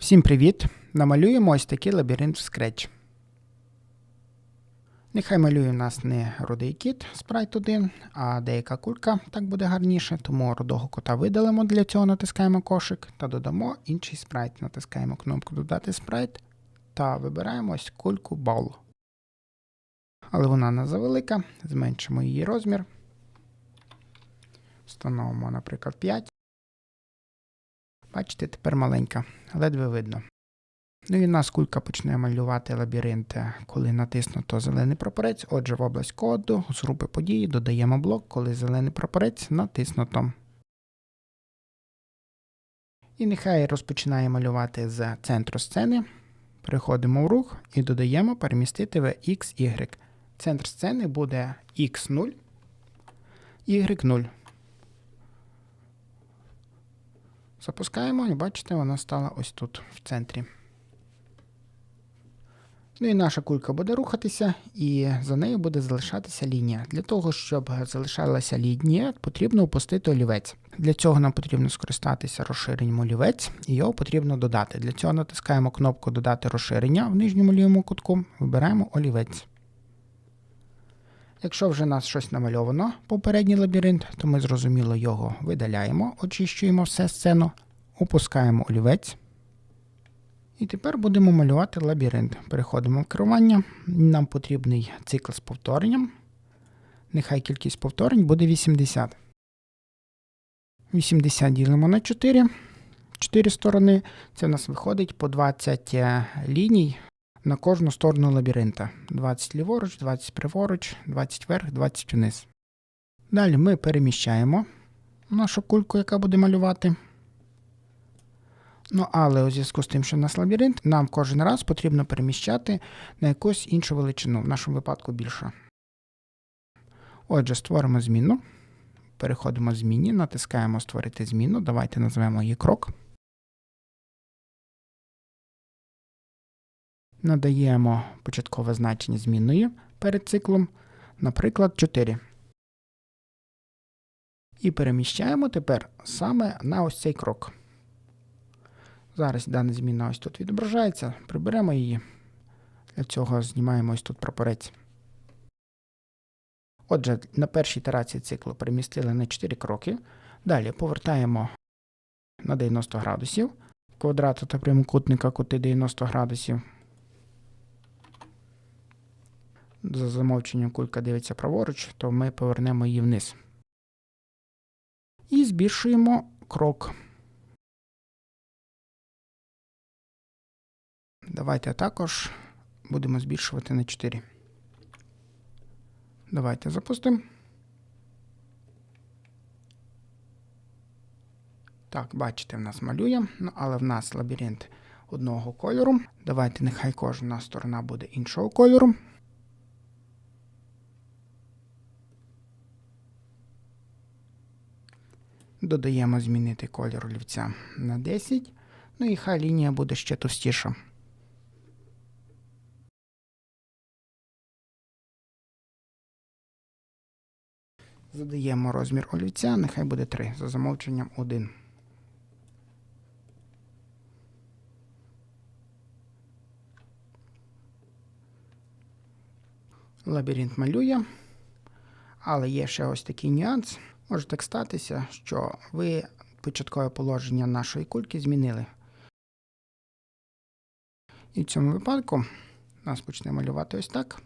Всім привіт! Намалюємо ось такий лабіринт в Scratch. Нехай малює у нас не рудий кіт спрайт 1, а деяка кулька, так буде гарніше, тому рудого кота видалимо, для цього натискаємо кошик та додамо інший спрайт. Натискаємо кнопку Додати спрайт та вибираємо ось кульку Ball. Але вона нас завелика, зменшимо її розмір. Встановимо, наприклад, 5. Бачите, тепер маленька, ледве видно. Ну і в нас кулька почне малювати лабіринт, коли натиснуто зелений прапорець. Отже, в область коду з групи події додаємо блок, коли зелений прапорець натиснуто. І нехай розпочинає малювати з центру сцени. Переходимо в рух і додаємо перемістити в XY. Центр сцени буде X0, Y0. Запускаємо і бачите, вона стала ось тут, в центрі. Ну і наша кулька буде рухатися, і за нею буде залишатися лінія. Для того, щоб залишалася лінія, потрібно опустити олівець. Для цього нам потрібно скористатися розширенням олівець, і його потрібно додати. Для цього натискаємо кнопку Додати розширення в нижньому лівому кутку, вибираємо олівець. Якщо вже нас щось намальовано, попередній лабіринт, то ми зрозуміло його видаляємо, очищуємо все сцену, опускаємо олівець. І тепер будемо малювати лабіринт. Переходимо в керування. Нам потрібний цикл з повторенням. Нехай кількість повторень буде 80. 80 ділимо на 4. 4 сторони. Це в нас виходить по 20 ліній на кожну сторону лабіринта. 20 ліворуч, 20 праворуч, 20 вверх, 20 вниз. Далі ми переміщаємо нашу кульку, яка буде малювати. Ну, але у зв'язку з тим, що в нас лабіринт, нам кожен раз потрібно переміщати на якусь іншу величину, в нашому випадку більше. Отже, створимо зміну. Переходимо в зміні, натискаємо Створити зміну. Давайте назвемо її крок. Надаємо початкове значення змінної перед циклом, наприклад, 4. І переміщаємо тепер саме на ось цей крок. Зараз дана зміна ось тут відображається, приберемо її. Для цього знімаємо ось тут прапорець. Отже, на першій ітерації циклу перемістили на 4 кроки. Далі повертаємо на 90 градусів квадрату та прямокутника кути 90 градусів. За замовченням кулька дивиться праворуч, то ми повернемо її вниз. І збільшуємо крок. Давайте також будемо збільшувати на 4. Давайте запустимо. Так, бачите, в нас малює, ну, але в нас лабіринт одного кольору. Давайте нехай кожна сторона буде іншого кольору. Додаємо змінити кольор олівця на 10. Ну і хай лінія буде ще товстіша. Задаємо розмір олівця, нехай буде 3, за замовченням 1. Лабіринт малює, але є ще ось такий нюанс. Може так статися, що ви початкове положення нашої кульки змінили. І в цьому випадку нас почне малювати ось так.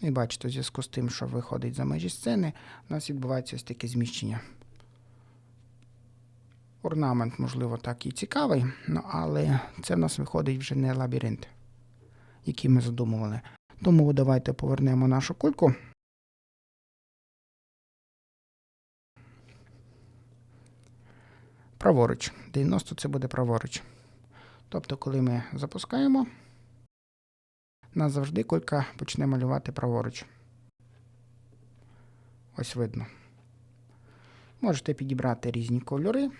І бачите, у зв'язку з тим, що виходить за межі сцени, у нас відбувається ось таке зміщення. Орнамент, можливо, так і цікавий, ну, але це в нас виходить вже не лабіринт, який ми задумували. Тому давайте повернемо нашу кульку. Праворуч. 90 це буде праворуч. Тобто, коли ми запускаємо нас завжди кулька почне малювати праворуч. Ось видно. Можете підібрати різні кольори.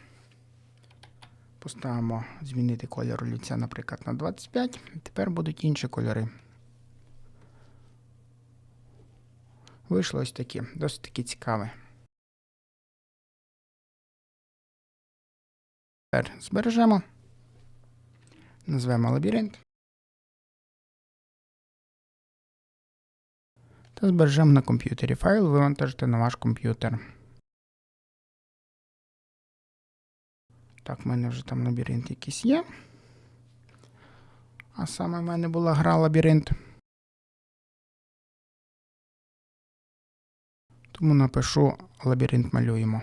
Поставимо змінити кольор олівця, наприклад, на 25. Тепер будуть інші кольори. Вийшло ось такі, досить таки цікаве. Тепер збережемо. Назвемо лабіринт. Та збережемо на комп'ютері. Файл вивантажити на ваш комп'ютер. Так, в мене вже там лабіринт якийсь є. А саме в мене була гра лабіринт. Тому напишу лабіринт малюємо.